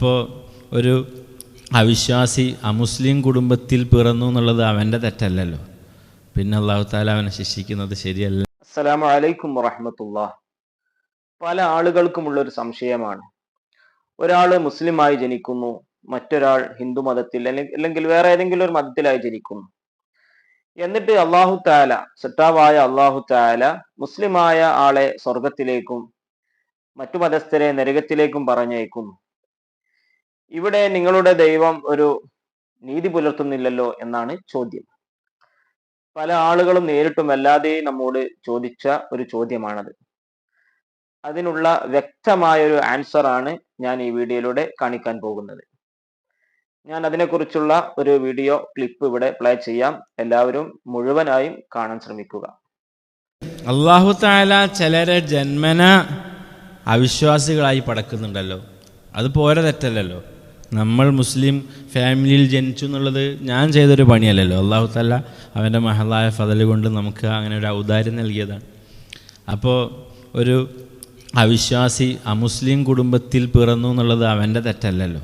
അപ്പോൾ ഒരു അവിശ്വാസി അമുസ്ലിം കുടുംബത്തിൽ പിറന്നു എന്നുള്ളത് അവന്റെ തെറ്റല്ലല്ലോ. പിന്നെ അള്ളാഹു താല അവനെ ശിക്ഷിക്കുന്നത് ശരിയല്ല. അസ്സലാമു അലൈക്കും വറഹമത്തുള്ള. പല ആളുകൾക്കുമുള്ള ഒരു സംശയമാണ്. ഒരാൾ മുസ്ലിമായി ജനിക്കുന്നു മറ്റൊരാൾ ഹിന്ദു മതത്തിൽ അല്ലെങ്കിൽ വേറെ ഏതെങ്കിലും ഒരു മതത്തിലായി ജനിക്കുന്നു. എന്നിട്ട് അള്ളാഹു താല സട്ടാവായ അള്ളാഹു താല മുസ്ലിമായ ആളെ സ്വർഗത്തിലേക്കും മറ്റു മതസ്ഥരെ നരകത്തിലേക്കും പറഞ്ഞയക്കുന്നു. ഇവിടെ നിങ്ങളുടെ ദൈവം ഒരു നീതി പുലർത്തുന്നില്ലല്ലോ എന്നാണ് ചോദ്യം. പല ആളുകളും നേരിട്ടും അല്ലാതെ നമ്മോട് ചോദിച്ച ഒരു ചോദ്യമാണത്. അതിനുള്ള വ്യക്തമായൊരു ആൻസർ ആണ് ഞാൻ ഈ വീഡിയോയിലൂടെ കാണിക്കാൻ പോകുന്നത്. ഞാൻ അതിനെക്കുറിച്ചുള്ള ഒരു വീഡിയോ ക്ലിപ്പ് ഇവിടെ പ്ലേ ചെയ്യാം. എല്ലാവരും മുഴുവനായും കാണാൻ ശ്രമിക്കുക. അള്ളാഹു താല ചിലരെ ജന്മന അവിശ്വാസികളായി പടക്കുന്നുണ്ടല്ലോ. അത് പോരെ തെറ്റല്ലല്ലോ നമ്മൾ മുസ്ലിം ഫാമിലിയിൽ ജനിച്ചു എന്നുള്ളത് ഞാൻ ചെയ്തൊരു പണിയല്ലല്ലോ. അള്ളാഹു തല്ല അവന്റെ മഹലായ ഫതൽ കൊണ്ട് നമുക്ക് അങ്ങനെ ഒരു ഔദാര്യം നൽകിയതാണ്. അപ്പോൾ ഒരു അവിശ്വാസി അമുസ്ലിം കുടുംബത്തിൽ പിറന്നു എന്നുള്ളത് അവന്റെ തെറ്റല്ലല്ലോ.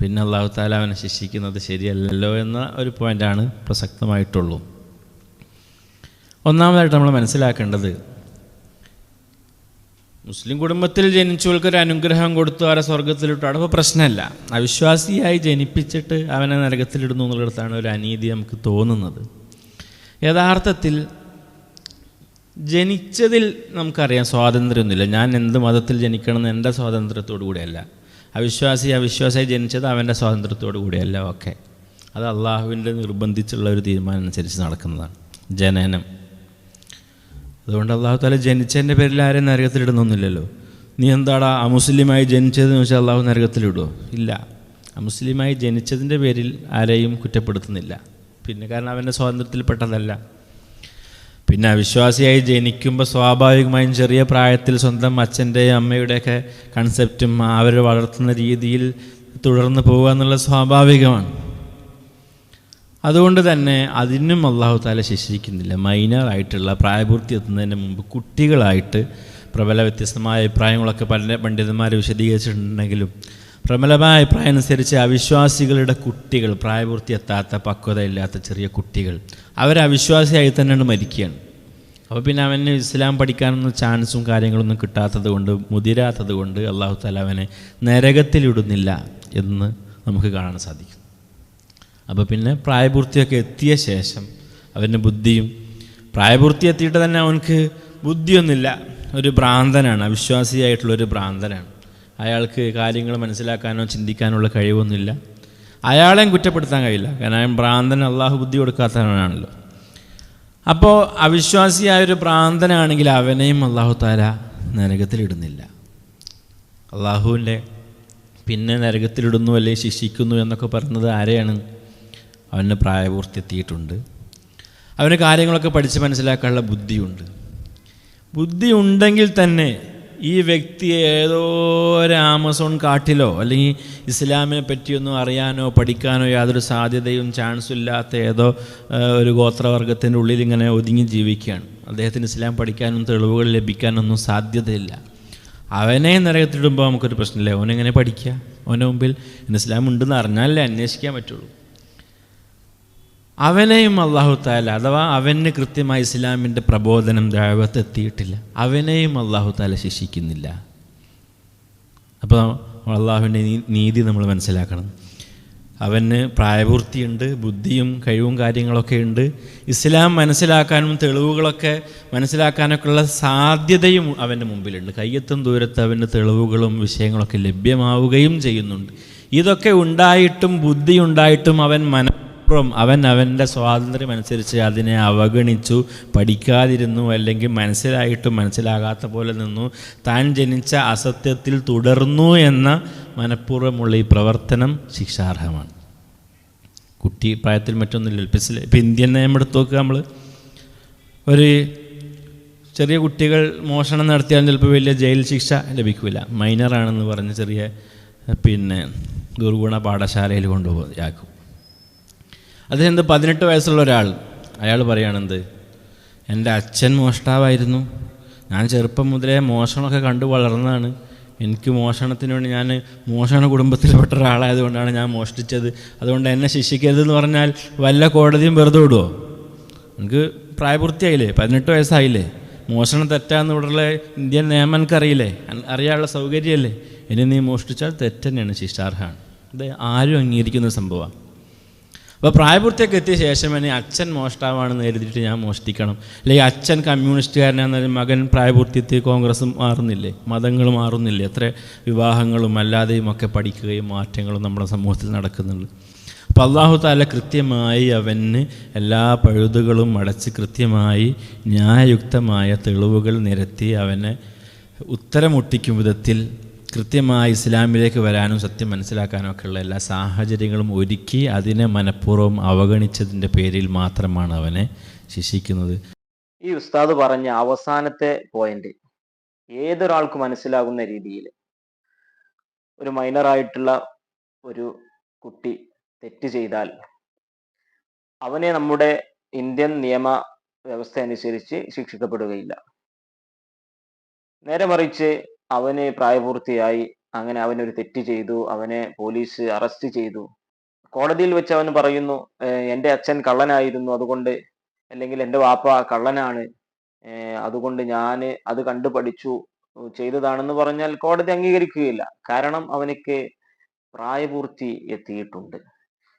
പിന്നെ അള്ളാഹു താല അവനെ ശിക്ഷിക്കുന്നത് ശരിയല്ലല്ലോ എന്ന ഒരു പോയിന്റാണ് പ്രസക്തമായിട്ടുള്ളൂ. ഒന്നാമതായിട്ട് നമ്മൾ മനസ്സിലാക്കേണ്ടത് മുസ്ലിം കുടുംബത്തിൽ ജനിച്ചവർക്ക് ഒരു അനുഗ്രഹം കൊടുത്തു അവരെ സ്വർഗത്തിലിട്ടു അവിടെ ഇപ്പോൾ പ്രശ്നമല്ല. അവിശ്വാസിയായി ജനിപ്പിച്ചിട്ട് അവനെ നരകത്തിലിടുന്നു എന്നുള്ളിടത്താണ് ഒരു അനീതി നമുക്ക് തോന്നുന്നത്. യഥാർത്ഥത്തിൽ ജനിച്ചതിൽ നമുക്കറിയാം സ്വാതന്ത്ര്യമൊന്നുമില്ല ഞാൻ എന്ത് മതത്തിൽ ജനിക്കണമെന്ന് എന്റെ സ്വാതന്ത്ര്യത്തോടു കൂടിയല്ല. അവിശ്വാസി അവിശ്വാസിയായി ജനിച്ചത് അവന്റെ സ്വാതന്ത്ര്യത്തോടു കൂടിയല്ല ഓക്കെ അത് അള്ളാഹുവിന്റെ നിർബന്ധിച്ചുള്ള ഒരു തീരുമാനം അനുസരിച്ച് നടക്കുന്നതാണ്. ജനനം. അതുകൊണ്ട് അള്ളാഹു താല ജനിച്ചതിന്റെ പേരിൽ ആരെയും നരകത്തിലിടുന്നൊന്നുമില്ലല്ലോ. നീ എന്താടാ അമുസ്ലിമായി ജനിച്ചതെന്ന് വെച്ചാൽ അള്ളാഹു നരകത്തിലിടുമോ ഇല്ല. അമുസ്ലിമായി ജനിച്ചതിന്റെ പേരിൽ ആരെയും കുറ്റപ്പെടുത്തുന്നില്ല. പിന്നെ കാരണം അവന്റെ സ്വാതന്ത്ര്യത്തിൽപ്പെട്ടതല്ല. പിന്നെ അവിശ്വാസിയായി ജനിക്കുമ്പോൾ സ്വാഭാവികമായും ചെറിയ പ്രായത്തിൽ സ്വന്തം അച്ഛന്റെയും അമ്മയുടെയൊക്കെ കൺസെപ്റ്റും അവർ വളർത്തുന്ന രീതിയിൽ തുടർന്ന് പോകുക എന്നുള്ളത് സ്വാഭാവികമാണ്. അതുകൊണ്ട് തന്നെ അതിനും അള്ളാഹു താല ശിക്ഷിക്കുന്നില്ല. മൈനറായിട്ടുള്ള പ്രായപൂർത്തി എത്തുന്നതിന് മുമ്പ് കുട്ടികളായിട്ട് പ്രബല വ്യത്യസ്തമായ അഭിപ്രായങ്ങളൊക്കെ പല പണ്ഡിതന്മാർ വിശദീകരിച്ചിട്ടുണ്ടെങ്കിലും പ്രബലമായ അഭിപ്രായം അനുസരിച്ച് അവിശ്വാസികളുടെ കുട്ടികൾ പ്രായപൂർത്തി എത്താത്ത പക്വതയില്ലാത്ത ചെറിയ കുട്ടികൾ അവർ അവിശ്വാസിയായി തന്നെയാണ് മരിക്കുകയാണ് അപ്പോൾ പിന്നെ അവന് ഇസ്ലാം പഠിക്കാനൊന്നും ചാൻസും കാര്യങ്ങളൊന്നും കിട്ടാത്തത് കൊണ്ട് മുതിരാത്തത് കൊണ്ട് അള്ളാഹു താല അവനെ നരകത്തിലിടുന്നില്ല എന്ന് നമുക്ക് കാണാൻ സാധിക്കും. അപ്പോൾ പിന്നെ പ്രായപൂർത്തിയൊക്കെ എത്തിയ ശേഷം അവന്റെ ബുദ്ധിയും പ്രായപൂർത്തി എത്തിയിട്ട് തന്നെ അവനക്ക് ബുദ്ധിയൊന്നുമില്ല. ഒരു ഭ്രാന്തനാണ് അവിശ്വാസിയായിട്ടുള്ളൊരു ഭ്രാന്തനാണ്. അയാൾക്ക് കാര്യങ്ങൾ മനസ്സിലാക്കാനോ ചിന്തിക്കാനുള്ള കഴിവൊന്നുമില്ല. അയാളെയും കുറ്റപ്പെടുത്താൻ കഴിയില്ല. കാരണം ഭ്രാന്തൻ അള്ളാഹു ബുദ്ധി കൊടുക്കാത്തവനാണല്ലോ. അപ്പോൾ അവിശ്വാസിയായ ഒരു ഭ്രാന്തനാണെങ്കിൽ അവനെയും അള്ളാഹു താര നരകത്തിലിടുന്നില്ല. അള്ളാഹുവിന്റെ പിന്നെ നരകത്തിലിടുന്നു അല്ലെങ്കിൽ ശിക്ഷിക്കുന്നു എന്നൊക്കെ പറയുന്നത് ആരെയാണ്? അവന് പ്രായപൂർത്തി എത്തിയിട്ടുണ്ട് അവന് കാര്യങ്ങളൊക്കെ പഠിച്ച് മനസ്സിലാക്കാനുള്ള ബുദ്ധിയുണ്ട്. ബുദ്ധി ഉണ്ടെങ്കിൽ തന്നെ ഈ വ്യക്തി ഏതോ ഒരു ആമസോൺ കാട്ടിലോ അല്ലെങ്കിൽ ഇസ്ലാമിനെ പറ്റിയൊന്നും അറിയാനോ പഠിക്കാനോ യാതൊരു സാധ്യതയും ചാൻസും ഇല്ലാത്ത ഏതോ ഒരു ഗോത്രവർഗത്തിന്റെ ഉള്ളിൽ ഇങ്ങനെ ഒതുങ്ങി ജീവിക്കുകയാണ്. അദ്ദേഹത്തിന് ഇസ്ലാം പഠിക്കാനും തെളിവുകൾ ലഭിക്കാനൊന്നും സാധ്യതയില്ല. അവനെ നരകത്തിടുമ്പോൾ നമുക്കൊരു പ്രശ്നമില്ല. അവനെങ്ങനെ പഠിക്കുക? അവന്റെ മുമ്പിൽ ഇസ്ലാം ഉണ്ടെന്ന് അറിഞ്ഞാലേ അന്വേഷിക്കാൻ പറ്റുള്ളൂ. അവനെയും അള്ളാഹു താല അഥവാ അവന് കൃത്യമായി ഇസ്ലാമിന്റെ പ്രബോധനം ദാവത്ത് എത്തിയിട്ടില്ല. അവനെയും അള്ളാഹു താല ശിക്ഷിക്കുന്നില്ല. അപ്പോൾ അള്ളാഹുവിന്റെ നീതി നമ്മൾ മനസ്സിലാക്കണം. അവന് പ്രായപൂർത്തിയുണ്ട് ബുദ്ധിയും കഴിവും കാര്യങ്ങളൊക്കെ ഉണ്ട്. ഇസ്ലാം മനസ്സിലാക്കാനും തെളിവുകളൊക്കെ മനസ്സിലാക്കാനൊക്കെ ഉള്ള സാധ്യതയും അവന്റെ മുമ്പിലുണ്ട്. കയ്യെത്തും ദൂരത്ത് അവന് തെളിവുകളും വിഷയങ്ങളൊക്കെ ലഭ്യമാവുകയും ചെയ്യുന്നുണ്ട്. ഇതൊക്കെ ഉണ്ടായിട്ടും ബുദ്ധി ഉണ്ടായിട്ടും അവൻ മനഃപൂർവം അവൻ അവന്റെ സ്വാതന്ത്ര്യം അനുസരിച്ച് അതിനെ അവഗണിച്ചു പഠിക്കാതിരുന്നു അല്ലെങ്കിൽ മനസ്സിലായിട്ടും മനസ്സിലാകാത്ത പോലെ നിന്നു. താൻ ജനിച്ച അസത്യത്തിൽ തുടർന്നു എന്ന മനഃപൂർവമുള്ള ഈ പ്രവർത്തനം ശിക്ഷാർഹമാണ്. കുട്ടി പ്രായത്തിൽ മറ്റൊന്നുമില്ല. ലൽപ്പിച്ചില്ല ഇപ്പം ഇന്ത്യൻ നിയമം എടുത്ത് നോക്കുക നമ്മൾ ഒരു ചെറിയ കുട്ടികൾ മോഷണം നടത്തിയാൽ ചിലപ്പോൾ വലിയ ജയിൽ ശിക്ഷ ലഭിക്കില്ല മൈനറാണെന്ന് പറഞ്ഞ് ചെറിയ പിന്നെ ദുർഗുണ പാഠശാലയിൽ കൊണ്ടുപോകും അദ്ദേഹം എന്ത് പതിനെട്ട് വയസ്സുള്ള ഒരാൾ. അയാൾ പറയുകയാണെന്ത് എന്റെ അച്ഛൻ മോഷ്ടാവായിരുന്നു. ഞാൻ ചെറുപ്പം മുതലേ മോഷണമൊക്കെ കണ്ടു വളർന്നതാണ്. എനിക്ക് മോഷണത്തിന് വേണ്ടി ഞാൻ മോഷണ കുടുംബത്തിൽപ്പെട്ട ഒരാളായതുകൊണ്ടാണ് ഞാൻ മോഷ്ടിച്ചത്. അതുകൊണ്ട് എന്നെ ശിക്ഷിക്കരുതെന്ന് പറഞ്ഞാൽ വല്ല കോടതിയും വെറുതെ വിടുമോ എനിക്ക് പ്രായപൂർത്തിയായില്ലേ? പതിനെട്ട് വയസ്സായില്ലേ? മോഷണം തെറ്റാന്ന് ഇവിടെയുള്ള ഇന്ത്യൻ നിയമം എനിക്കറിയില്ലേ? അറിയാനുള്ള സൗകര്യമല്ലേ? ഇനി നീ മോഷ്ടിച്ചാൽ തെറ്റ് തന്നെയാണ് ശിക്ഷാർഹമാണ് ഇത് ആരും അംഗീകരിക്കുന്ന സംഭവമാണ്. അപ്പോൾ പ്രായപൂർത്തിയൊക്കെ എത്തിയ ശേഷം എന്നെ അച്ഛൻ മോഷ്ടാവാണെന്ന് എഴുതിയിട്ട് ഞാൻ മോഷ്ടിക്കണം. അല്ലെങ്കിൽ അച്ഛൻ കമ്മ്യൂണിസ്റ്റുകാരനാണെന്ന് മകൻ പ്രായപൂർത്തി എത്തി കോൺഗ്രസ് മാറുന്നില്ലേ? മതങ്ങൾ മാറുന്നില്ലേ? എത്ര വിവാഹങ്ങളും അല്ലാതെയും ഒക്കെ പഠിക്കുകയും മാറ്റങ്ങളും നമ്മുടെ സമൂഹത്തിൽ നടക്കുന്നുണ്ട്. അപ്പോൾ അള്ളാഹു താല കൃത്യമായി അവന് എല്ലാ പഴുതുകളും അടച്ച് കൃത്യമായി ന്യായയുക്തമായ തെളിവുകൾ നിരത്തി അവനെ ഉത്തരമുട്ടിക്കും വിധത്തിൽ കൃത്യമായി ഇസ്ലാമിലേക്ക് വരാനും സത്യം മനസ്സിലാക്കാനും ഒക്കെയുള്ള എല്ലാ സാഹചര്യങ്ങളും ഒരുക്കി അതിനെ മനഃപൂർവം അവഗണിച്ചതിന്റെ പേരിൽ മാത്രമാണ് അവനെ ശിക്ഷിക്കുന്നത്. ഈ ഉസ്താദ് പറഞ്ഞ അവസാനത്തെ പോയിന്റ് ഏതൊരാൾക്ക് മനസ്സിലാകുന്ന രീതിയിൽ ഒരു മൈനറായിട്ടുള്ള ഒരു കുട്ടി തെറ്റ് ചെയ്താൽ അവനെ നമ്മുടെ ഇന്ത്യൻ നിയമ വ്യവസ്ഥ അനുസരിച്ച് ശിക്ഷിക്കപ്പെടുകയില്ല. നേരെ മറിച്ച് അവന് പ്രായപൂർത്തിയായി അങ്ങനെ അവനൊരു തെറ്റ് ചെയ്തു അവനെ പോലീസ് അറസ്റ്റ് ചെയ്തു. കോടതിയിൽ വെച്ച് അവൻ പറയുന്നു എന്റെ അച്ഛൻ കള്ളനായിരുന്നു അതുകൊണ്ട് അല്ലെങ്കിൽ എന്റെ വാപ്പ കള്ളനാണ്. അതുകൊണ്ട് ഞാൻ അത് കണ്ടു പഠിച്ചു ചെയ്തതാണെന്ന് പറഞ്ഞാൽ കോടതി അംഗീകരിക്കുകയില്ല. കാരണം അവനക്ക് പ്രായപൂർത്തി എത്തിയിട്ടുണ്ട്.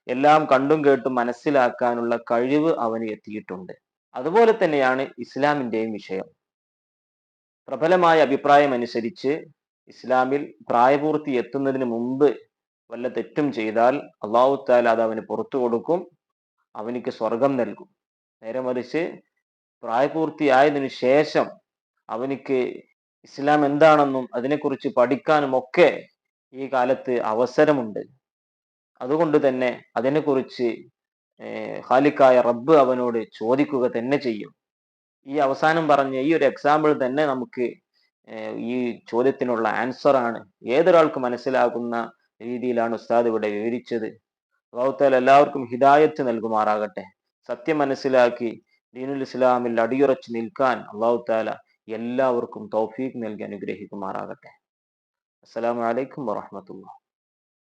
എല്ലാം കണ്ടും കേട്ടും മനസ്സിലാക്കാനുള്ള കഴിവ് അവന് എത്തിയിട്ടുണ്ട്. അതുപോലെ തന്നെയാണ് ഇസ്ലാമിന്റെയും വിഷയം. പ്രബലമായ അഭിപ്രായം അനുസരിച്ച് ഇസ്ലാമിൽ പ്രായപൂർത്തി എത്തുന്നതിന് മുമ്പ് വല്ല തെറ്റും ചെയ്താൽ അള്ളാഹു താല അത് അവന് പുറത്തു കൊടുക്കും അവനിക്ക് സ്വർഗം നൽകും. നേരെ മറിച്ച് പ്രായപൂർത്തിയായതിനു ശേഷം അവനിക്ക് ഇസ്ലാം എന്താണെന്നും അതിനെക്കുറിച്ച് പഠിക്കാനും ഒക്കെ ഈ കാലത്ത് അവസരമുണ്ട്. അതുകൊണ്ട് തന്നെ അതിനെക്കുറിച്ച് ഖാലിക്കായ റബ്ബ് അവനോട് ചോദിക്കുക തന്നെ ചെയ്യും. ഈ അവസാനം പറഞ്ഞ ഈ ഒരു എക്സാമ്പിൾ തന്നെ നമുക്ക് ഈ ചോദ്യത്തിനുള്ള ആൻസർ ആണ്. ഏതൊരാൾക്ക് മനസ്സിലാകുന്ന രീതിയിലാണ് ഉസ്താദ് ഇവിടെ വിവരിച്ചത്? അള്ളാഹുത്താല എല്ലാവർക്കും ഹിദായത്ത് നൽകുമാറാകട്ടെ. സത്യം മനസ്സിലാക്കി ദീനുൽ ഇസ്ലാമിൽ അടിയുറച്ച് നിൽക്കാൻ അള്ളാഹുത്താല എല്ലാവർക്കും തൗഫീഖ് നൽകി അനുഗ്രഹിക്കുമാറാകട്ടെ. അസ്സലാമു അലൈക്കും വറഹ്മത്തുള്ളാഹി